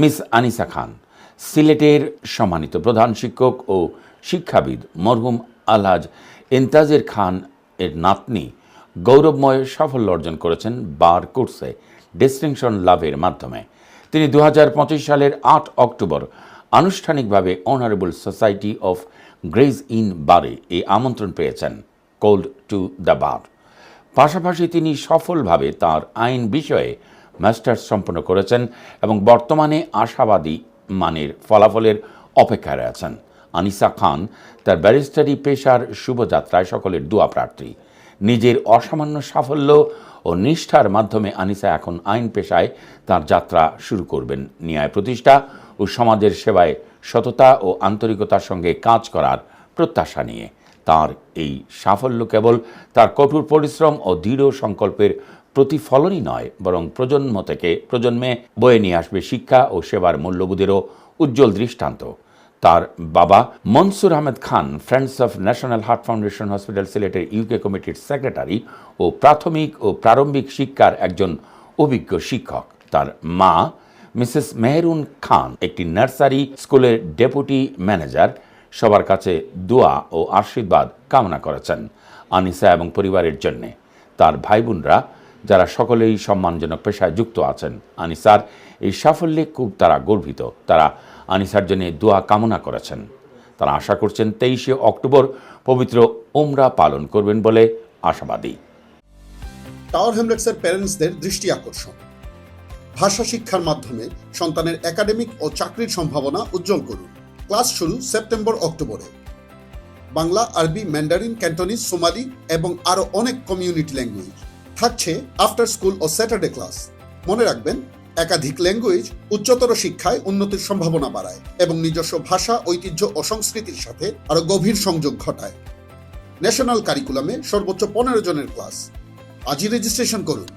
Miss Anisa খান, সিলেটের সম্মানিত প্রধান শিক্ষক ও শিক্ষাবিদ মরহুম আলহাজ ইন্তাজের খান এর নাতনি গৌরবময় সাফল্য অর্জন করেছেন বার কোর্সে ডিস্টিংশন লাভের মাধ্যমে। তিনি দু হাজার পঁচিশ সালের আট অক্টোবর আনুষ্ঠানিকভাবে honourable society of Gray's Inn বারে এই আমন্ত্রণ পেয়েছেন, কোল্ড টু দ্য বার। পাশাপাশি তিনি সফলভাবে তার আইন বিষয়ে মাস্টার্স সম্পন্ন করেছেন এবং বর্তমানে আশাবাদী মানের ফলাফলের অপেক্ষায় আছেন আনিসা খান তার ব্যারিস্টারি পেশার শুভযাত্রায় সকলের দোয়া প্রার্থী। নিজের অসামান্য সাফল্য ও নিষ্ঠার মাধ্যমে আনিসা এখন আইন পেশায় তার যাত্রা শুরু করবেন। ন্যায় প্রতিষ্ঠা ও সমাজের সেবায় সততা ও আন্তরিকতার সঙ্গে কাজ করার প্রত্যাশা নিয়ে। তার এই সাফল্য কেবল তার কঠোর পরিশ্রম ও দৃঢ় সংকল্পের প্রতিফলনই নয়, বরং প্রজন্ম থেকে প্রজন্মে বয়ে নিয়ে আসবে শিক্ষা ও সেবার মূল্যবোধেরও উজ্জ্বল দৃষ্টান্ত। তার বাবা Mansur Ahmed Khan friends of national heart foundation hospital সিলেটের ইউকে কমিটির সেক্রেটারি ও প্রাথমিক ও প্রারম্ভিক শিক্ষার একজন অভিজ্ঞ শিক্ষক। তার মা, মিসেস মেহরুন খান, একটি নার্সারি স্কুলের ডেপুটি ম্যানেজার। সবার কাছে দোয়া ও আশীর্বাদ কামনা করেছেন আনিসা এবং পরিবারের জন্যে। তার ভাই বোনরা যারা সকলেই সম্মানজনক পেশায় যুক্ত আছেন। আনিসার, এই সাফল্যে খুব তারা গর্বিত। তারা আনিসার জন্য দোয়া কামনা করেছেন। তারা আশা করছেন তেইশে অক্টোবর পবিত্র ওমরা পালন করবেন বলে আশাবাদী। টাওয়ার হ্যামলেটসের প্যারেন্টসদের দৃষ্টি আকর্ষণ। ভাষা শিক্ষার মাধ্যমে সন্তানের একাডেমিক ও চাকরির সম্ভাবনা উজ্জ্বল করুন। ক্লাস শুরু সেপ্টেম্বর অক্টোবরে। বাংলা, আরবি, ম্যান্ডারিন, ক্যান্টনিজ, সোমালি এবং আরও অনেক কমিউনিটি ল্যাঙ্গুয়েজ। থাকছে আফটার স্কুল ও স্যাটারডে ক্লাস মনে রাখবেন, একাধিক ল্যাঙ্গুয়েজ উচ্চতর শিক্ষায় উন্নতির সম্ভাবনা বাড়ায় এবং নিজস্ব ভাষা, ঐতিহ্য ও সংস্কৃতির সাথে আরও গভীর সংযোগ ঘটায়। ন্যাশনাল কারিকুলামে সর্বোচ্চ পনেরো জনের ক্লাস আজই রেজিস্ট্রেশন করুন।